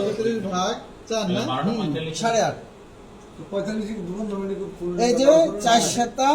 পঁয়ত্রিশ ভাগ চার না? পঁয়তাল্লিশ। সাড়ে আট। এই যে চার সাতটা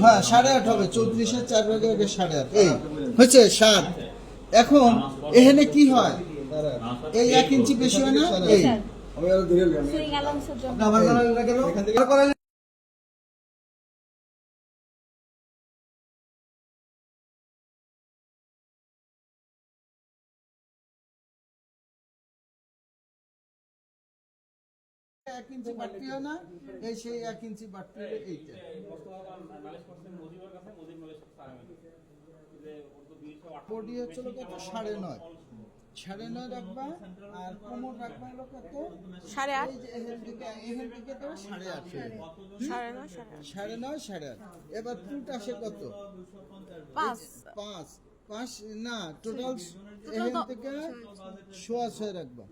হ্যাঁ সাড়ে আট হবে চৌত্রিশের চার ভাগে আগে সাড়ে আট। এই হচ্ছে সাত। এখন এখানে কি হয়? এই এক ইঞ্চি বেশি হয় না? এই। আমার এক ইঞ্চি বাড়তি না এই সেই এক ইঞ্চি বাড়তি এইটা। বডি হচ্ছিল কত? সাড়ে নয়। সাড়ে নয় রাখবা আর কোমর রাখবা হলো কত? সাড়ে আট। তো সাড়ে আট সাড়ে নয় সাড়ে আট। নয় সাড়ে আট। এবার ফুট আসে কত? পাঁচ। পাঁচ। পাঁচ না টোটাল এখান থেকে সোয়া ছয় রাখবা।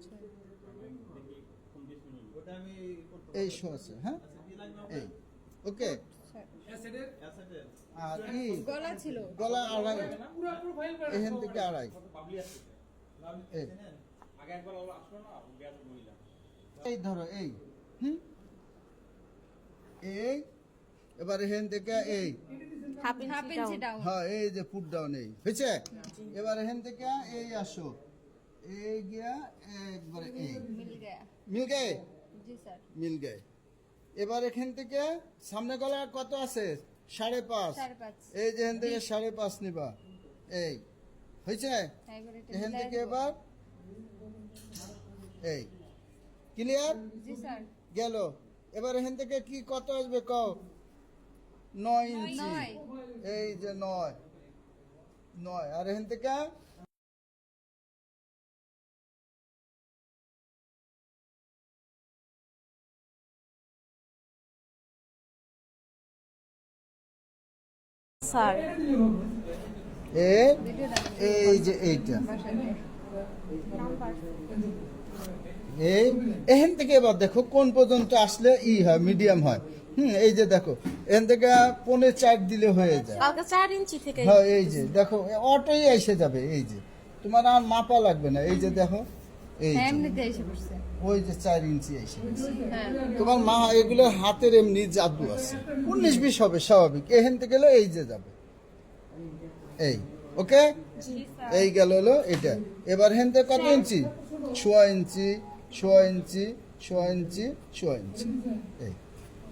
এই সোয়া ছয় হ্যাঁ? এই ওকে। আর ই গলা ছিল। গলা আড়াই। এখান থেকে আড়াই। এই। এই ধরো এই হুম? এই এবার এখান থেকে এই। হ্যাঁ এই যে পুট ডাউন এই। হয়েছে? এবার এখান থেকে এই আসো। এই গিয়া একবারে এই। মিল গে মিল গে এবার এখান থেকে সামনে গলা কত আছে? সাড়ে পাঁচ। এই যে এখান থেকে সাড়ে পাঁচ নিবা। এই হয়েছে এবার এখান থেকে এবার এই ক্লিয়ার গেল। এবার এখান থেকে কি কত আসবে কও? নয় ইঞ্চি। এই যে নয়। নয়। আর এখান থেকে স্যার। এ এই যে এইটা। এই এখান থেকে এবার দেখো কোন পর্যন্ত আসলে ই হয় মিডিয়াম হয়। হুম এই যে দেখো এখান থেকে পনে চার দিলে হয়ে যায়। কালকে চার ইঞ্চি থেকে হ্যাঁ এই যে দেখো অটোই এসে যাবে এই যে। তোমার আর মাপা লাগবে না এই যে দেখো এই যে, এমনিতে এসে পড়ছে। ওই যে চার ইঞ্চি এসে হ্যাঁ। তোমার মা এগুলো হাতের এমনি জাদু আছে। উনিশ বিশ হবে স্বাভাবিক। এখান থেকে গেলে এই যে যাবে। এই ওকে? এই গেল হলো এটা। এবার হেন থেকে কত ইঞ্চি? সোয়া ইঞ্চি সোয়া ইঞ্চি সোয়া ইঞ্চি সোয়া ইঞ্চি। এই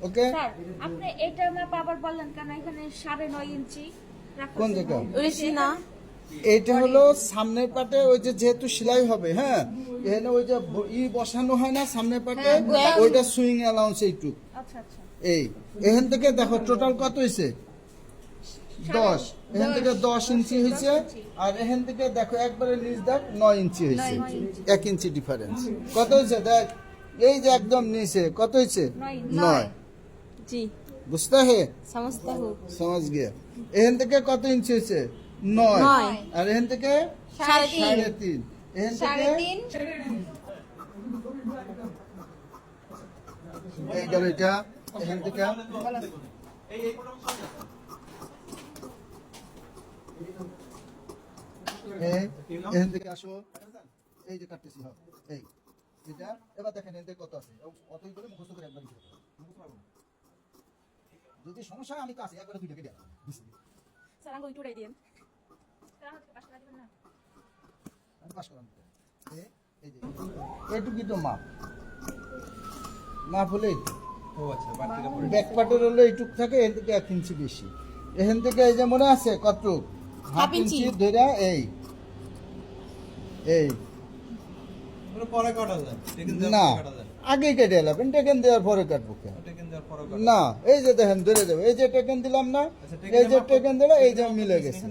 ওকে? আপনি এটা মাপ আবার বললেন কেন? এখানে সাড়ে নয় ইঞ্চি কোন? জায়গা? না? এইটা হলো সামনের পাটে ওই যে যেহেতু সেলাই হবে হ্যাঁ? এখানে ওই যে ই বসানো হয় না সামনের পাটে? হ্যাঁ, ওইটা সুইং অ্যালাউন্স এইটুক আচ্ছা আচ্ছা। এই এখান থেকে দেখো টোটাল কত হয়েছে দশ। এখান থেকে দশ। ইঞ্চি হয়েছে আর এখান থেকে দেখো একবারে নিচ দেখ নয় ইঞ্চি হয়েছে এক ইঞ্চি ডিফারেন্স কত হয়েছে দেখ এই যে একদম নিচে কত হয়েছে নয় বুঝতে হে সমস্ত সমাজ গিয়া। এখান থেকে কত ইঞ্চি হয়েছে নয়। আর এখান থেকে সাড়ে তিন এখান থেকে এই গেল এটা এখান থেকে এখান থেকে আসো এই যে কাটতেছি হ্যাঁ এই এটা এবার দেখেন কত আছে অতই করে মুখস্থ করে একবার লিখে রাখো। মুখস্থ পারব না। যদি সমস্যা হয় আমি কাছে একবার দুইটা কেটে রাখো। দিছি। স্যার দিন তো মাপ মাপ হলে ব্যাক পার্টের হলো এইটুক থাকে থেকে এক ইঞ্চি বেশি এখান থেকে এই যে মনে আছে কতটুক হাফ ইঞ্চি। ধরে এই এই না যায় আগে কেটে এলাবেন টেকেন দেওয়ার পরে কাটবো না এই যে দেখেন ধরে যাবে এই যে টেকেন দিলাম না আচ্ছা, এই যে টেকেন দিলে এই যে মিলে গেছে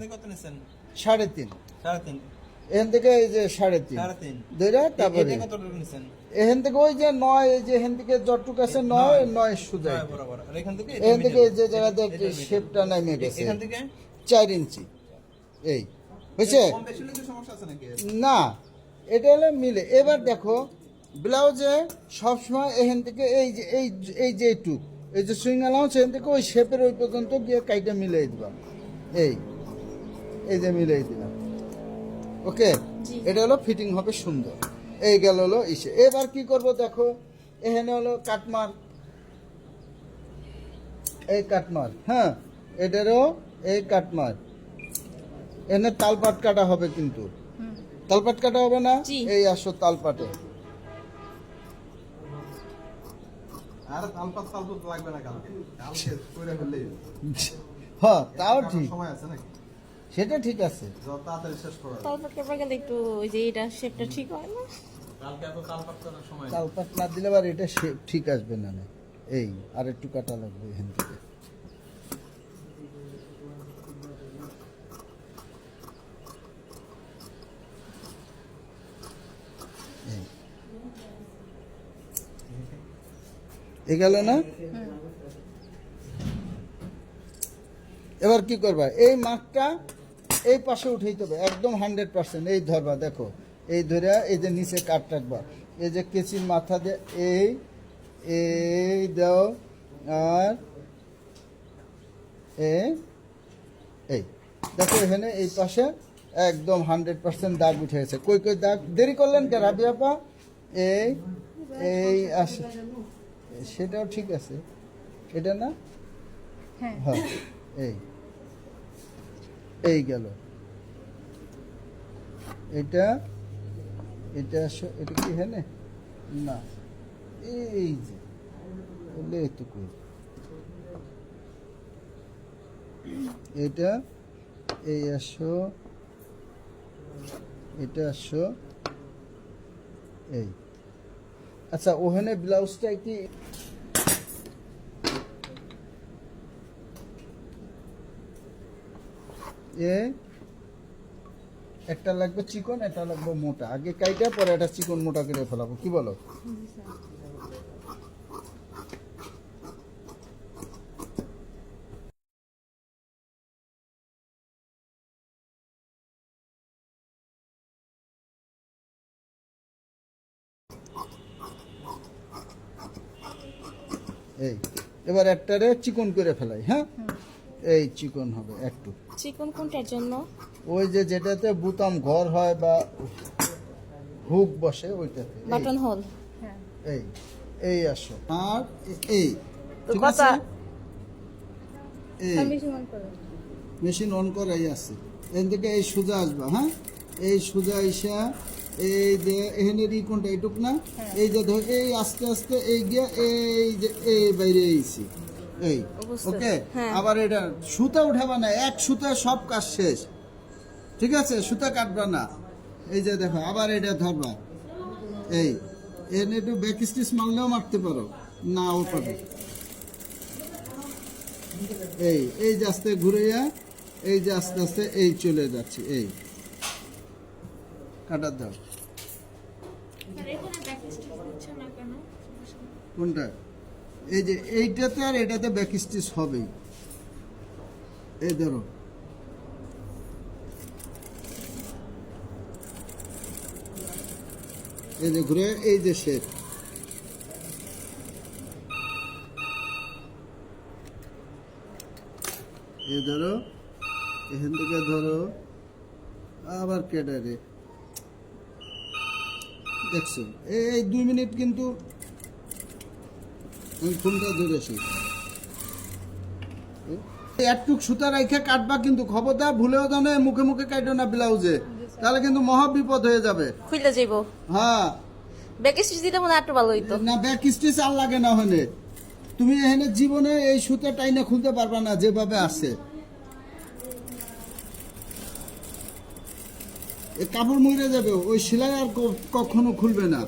সাড়ে তিন। সাড়ে তিন। এখান থেকে এই যে সাড়ে তিন। ধরে তারপরে এখান থেকে ওই যে নয় এই যে এখান থেকে যতটুক আছে নয় নয়। বরাবর। এখান থেকে এখান থেকে যে জায়গাতে শেপটা নেমে গেছে। এখান থেকে? চার ইঞ্চি। এই বুঝছে না এটা হলো মিলে। এবার দেখো ব্লাউজে সবসময় এখান থেকে এই যে এই এই যে এইটুক এই যে সুইং অ্যালাউন্স এখান থেকে ওই শেপের ওই পর্যন্ত গিয়ে কাইটা মিলিয়ে দিবা। এই। এই যে মিলিয়ে দিলাম। ওকে? এটা হলো ফিটিং হবে সুন্দর। এই গেল হলো ইসে। এবার কি করব দেখো? এখানে হলো কাটমার এই কাটমার হ্যাঁ? এটারও এই কাটমার এনে তালপাট কাটা হবে কিন্তু। তালপাট কাটা হবে না? এই আসো তালপাটে। আর তালপাত তালপাত লাগবে না কালকে। কালকে করে ফেললেই হ্যাঁ তাও ঠিক। সময় আছে নাকি? সেটা ঠিক আছে। গেলে একটু ওই যে এটা শেপটা ঠিক হয় না। তালপাট না দিলে আবার এটা shape ঠিক আসবে না না। এই আর একটু কাটা লাগবে এখান থেকে। এ গেল না? এবার কি করবা? এই মাঠটা এই পাশে উঠাইতে হবে একদম হান্ড্রেড পার্সেন্ট। এই ধরবা দেখো এই ধরে এই যে নিচে কাট রাখবা এই যে কেচির মাথা দিয়ে এই এই দাও আর এ এই। দেখো এখানে এই পাশে একদম হান্ড্রেড পার্সেন্ট দাগ উঠে গেছে। কই কই দাগ? দেরি করলেন কে রাবি আপা? এই এই আসে। সেটাও ঠিক আছে। এটা না? হ্যাঁ। হ্যাঁ এই। এই গেল। এটা এটা এটা কি হ্যাঁ না। এই যে বললে এটুকু। এটা, এই আসো, এটা আসো, এই। আচ্ছা ওখানে ব্লাউজটা কি এ, একটা লাগবে চিকন, একটা লাগবে মোটা। আগে কাইটা, পরে একটা চিকন মোটা করে ফেলাবো। কি বলো? এই, এবার একটারে চিকন করে ফেলাই হ্যাঁ? এই চিকন হবে একটু। চিকন কোনটার জন্য? ওই যে যেটাতে বুতাম ঘর হয় বা হুক বসে ওইটাতে। Button hole. এই এই আসো। আর এই তো ঠিক কথা আছে? এই মেশিন অন করাই আছে। এখান থেকে এই সোজা আসবা হ্যাঁ? এই সোজা ইসা এই যে এখানে ই কোনটা এইটুক না? এই যে ধর এই আস্তে আস্তে এই গিয়া এই যে এই বাইরে এইছি এই ওকে? হ্যাঁ। আবার এটা সুতা উঠাবা না এক সুতায় সব কাজ শেষ। ঠিক আছে? সুতা কাটবা না। এই যে দেখো আবার এটা ধরবা। এই এনে একটু ব্যাক স্টিচ মারলেও মারতে পারো না ও পাবে। এই এই যে আস্তে ঘুরে এই যে আস্তে আস্তে এই চলে যাচ্ছে এই। কাটার দাও। কোনটা? এই যে এইটাতে আর এটাতে ব্যাক স্টিচ হবেই। এই ধরো। এই যে ঘুরে, এই যে শেপ। এই ধরো, এখান থেকে ধরো, আবার কেটে রে দেখছ? এই দুই মিনিট কিন্তু আমি ফোনটা ধরেছি এই একটুক সুতা রেখে কাটবা কিন্তু খবরদার ভুলেও জানো মুখে মুখে কাটো না ব্লাউজে। তাহলে কিন্তু মহা বিপদ হয়ে যাবে। খুইলে যাইবো। হ্যাঁ। ব্যাক স্টিচ মনে হয় ভালো হইতো। না ব্যাক স্টিচ আর লাগে না হলে। তুমি এখানে জীবনে এই সুতা টাইনে খুলতে পারবা না যেভাবে আছে। এ কাপড় মরে যাবে ওই সেলাই আর কখনো খুলবে না।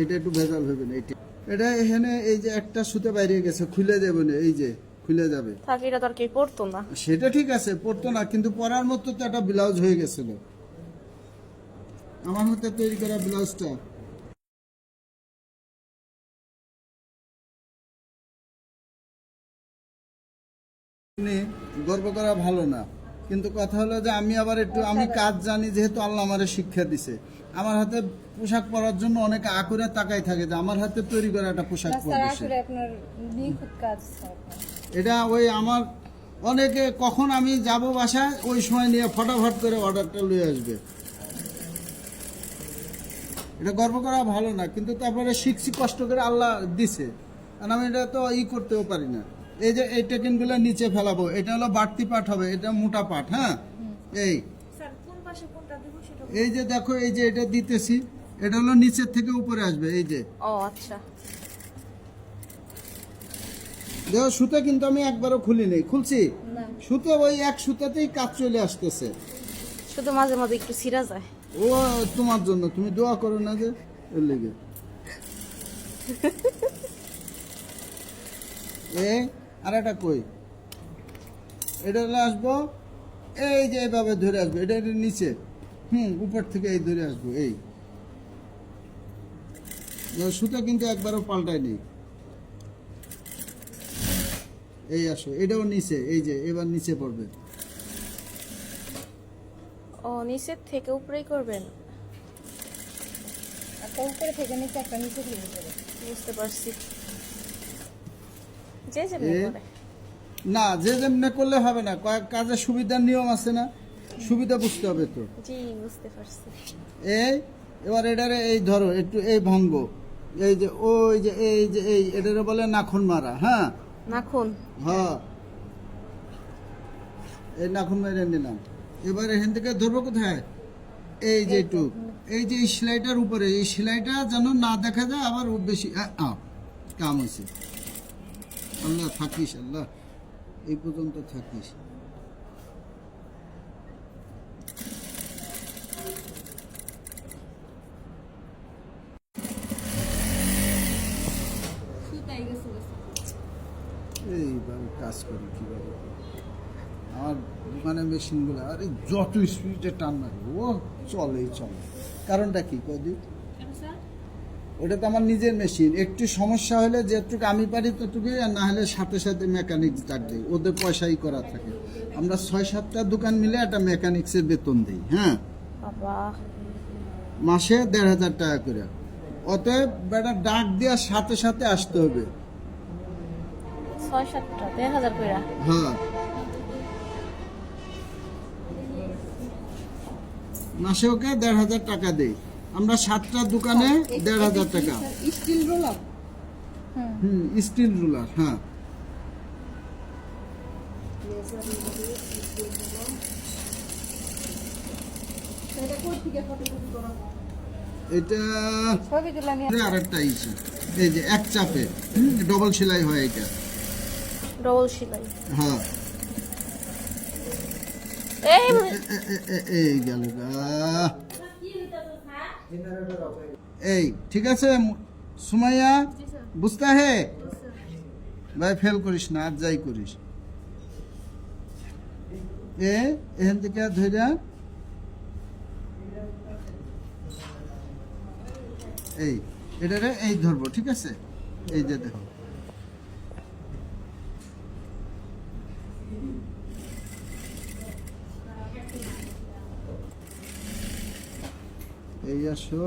এটা একটু ভেজাল হবে না এটা এটা এখানে এই যে একটা সুতে বাইরে গেছে খুলে যাবে না এই যে খুলে যাবে। থাক এটা তো আর কি পড়তো না। সেটা ঠিক আছে পড়তো না কিন্তু পরার মতো তো একটা ব্লাউজ হয়ে গেছিল। আমার মতে তৈরি করা ব্লাউজটা। গর্ব করা ভালো না। কিন্তু কথা হলো যে আমি আবার একটু আমি কাজ জানি যেহেতু আল্লাহ আমারে শিক্ষা দিছে। আমার হাতে পোশাক পরার জন্য অনেকে আকুরে তাকাই থাকে যে আমার হাতে তৈরি করা একটা পোশাক পরবে এটা ওই আমার অনেকে কখন আমি যাব বাসায় ওই সময় নিয়ে ফটাফট করে অর্ডারটা লয়ে আসবে। এটা গর্ব করা ভালো না কিন্তু তারপরে শিখছি কষ্ট করে আল্লাহ দিছে। আর আমি এটা তো ই করতেও পারি না। এই যে এই টেকেনগুলো নিচে ফেলাবো এটা হলো বাড়তি পাট হবে এটা মোটা পাট হ্যাঁ? এই। এই যে দেখো এই যে এটা দিতেছি এটা হলো নিচের থেকে উপরে আসবে এই যে। ও আচ্ছা। দেখো সুতো কিন্তু আমি একবারও খুলি নেই খুলছি? সুতো ওই এক সুতাতেই কাজ চলে আসতেছে। শুধু মাঝে মাঝে একটু ছিঁড়া যায়। ও তোমার জন্য তুমি দোয়া করো না যে এর লেগে। এ আর একটা কই? এটা হলে আসব এই যে এইভাবে ধরে আসব এটা এটা নিচে। হুম উপর থেকে এই ধরে আসব এই। সুতো কিন্তু একবারও পাল্টায় নেই এই আসো এটাও নিচে এই যে এবার নিচে পড়বে। ও নিচের থেকে উপরেই করবেন? একটা উপরে থেকে নিচে একটা নিচে থেকে বুঝতে পারছি। যে যেমনি করে। না যে যেমনি করলে হবে না কাজের সুবিধার নিয়ম আছে না? সুবিধা বুঝতে হবে তো। জি বুঝতে পারছি। এই এবার এটারে এই ধরো একটু এই ভঙ্গ। এই যে ওই যে এই যে এই এটারে বলে নাখন মারা হ্যাঁ? নাখুন। হ্যাঁ এই নাখন মেরে নিলাম। এবার এখান থেকে ধরবো কোথায়? এই যে একটু এই যে সেলাইটার উপরে এই সেলাইটা যেন না দেখা যায় আবার বেশি কাম আছে আল্লাহ থাকিস, আল্লাহ। এই পর্যন্ত থাকিস। এইভাবে কাজ করি কীভাবে? আমার দোকানের মেশিনগুলো, আরে যত স্পিডে টান মারে, ও চলেই চলে। কারণটা কি কদি কেন স্যার ওটা তো আমার নিজের মেশিন একটু সমস্যা হলে যেটুকু আমি পারি ততটুকুই আর না হলে সাথে সাথে মেকানিক ডাক দিই। ওদের পয়সাই করা থাকে। আমরা ছয় সাতটা দোকান মিলে একটা মেকানিক্সের বেতন দিই হ্যাঁ? মাসে দেড় হাজার টাকা করে। অতএব বেটা ডাক দেওয়ার সাথে সাথে আসতে হবে। ছয় সাতটা দেড় হাজার কইরা? হ্যাঁ। মাসে ওকে দেড় হাজার টাকা দেই। আমরা সাতটা দোকানে দেড় হাজার টাকা। Steel roller? হুম স্টিল রুলার হ্যাঁ। এটা ছবি তুলে আর একটা ইসে এই যে এক চাপে ডবল সেলাই হয় এটা। ডবল সেলাই। হ্যাঁ। এই এই গেল গা। এই ঠিক আছে সুমাইয়া? বুঝতে হে? ভাই ফেল করিস না আর যাই করিস। এ এখান থেকে ধরে এই এটারে এই ধরবো ঠিক আছে? এই যে দেখো। এই আসো।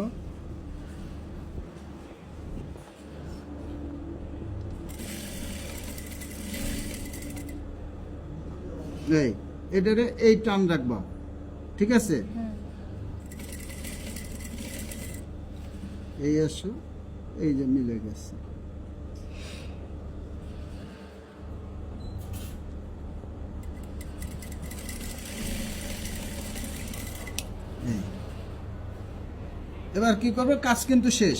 এই এটারে এই টান রাখবা ঠিক আছে? এই আসো এই যে মিলে গেছে এই। এবার কি করবে? কাজ কিন্তু শেষ।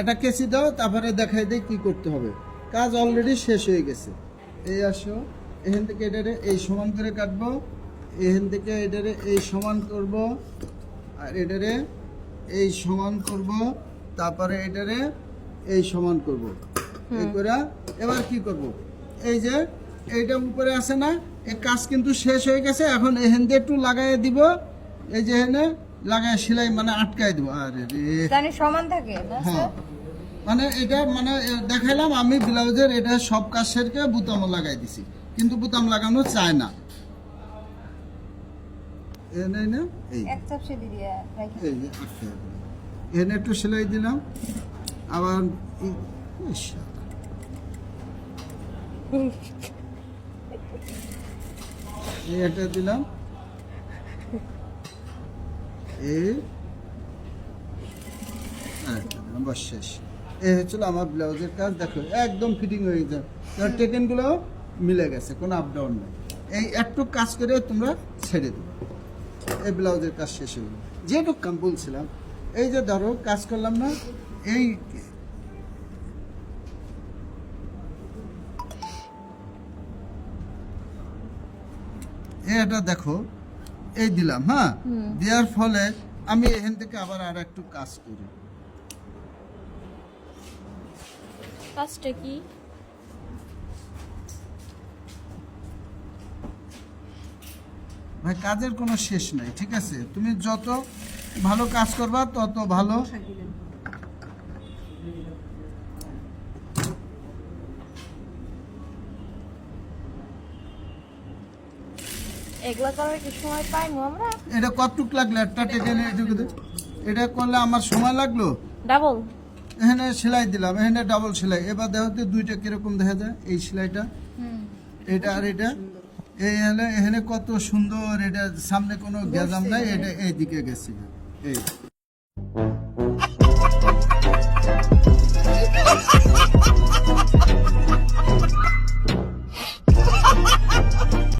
এটা কেচি দাও তারপরে দেখাই দেয় কি করতে হবে। কাজ অলরেডি শেষ হয়ে গেছে। এই আসো এখান থেকে এটারে এই সমান করে কাটবো। এখান থেকে এটারে এই সমান করব। আর এটারে এই সমান করব। তারপরে এটারে এই সমান করব। এই করে এবার কি করব? এই যে এইটা উপরে আছে না এই কাজ কিন্তু শেষ হয়ে গেছে। এখন এখান দিয়ে একটু লাগাই দিব। এই যে এখানে লাগাই সেলাই মানে আটকাই দিব আরে রে। সমান থাকে হ্যাঁ। মানে এটা মানে দেখাইলাম আমি ব্লাউজের এটা সব কাজ সেরকে বুতাম লাগাই দিছি কিন্তু বুতাম লাগানো চায় না। একটু সেলাই দিলাম আবার এটা দিলাম। এই একটা শেষ। আমার ব্লাউজের কাজ, দেখো, একদম ফিটিং হয়ে টেকেনগুলো মিলে গেছে, কোনো আপ ডাউন এই একটু কাজ করে তোমরা ছেড়ে এই ব্লাউজের কাজ শেষ কাম বলছিলাম, এই যে ধরো, কাজ করলাম না, এই এটা দেখো এই দিলাম হ্যাঁ? দেওয়ার ফলে আমি এখান থেকে আবার আর একটু কাজ করি। কাজটা কি? ভাই কাজের কোনো শেষ নাই ঠিক আছে? তুমি যত ভালো কাজ করবা তত ভালো। এগুলা করার কি সময় পাইনি আমরা? এটা কতটুক লাগল? একটা টেকেনে এটা করলে আমার সময় লাগল? ডাবল। এখানে সেলাই দিলাম এখানে ডাবল সেলাই। এবার দেখো দুইটা কীরকম দেখা যায় এই সেলাইটা। এটা আর এটা। এই হলে এখানে কত সুন্দর এটা সামনে কোনো গেজাম নাই এটা এইদিকে গেছে। এই।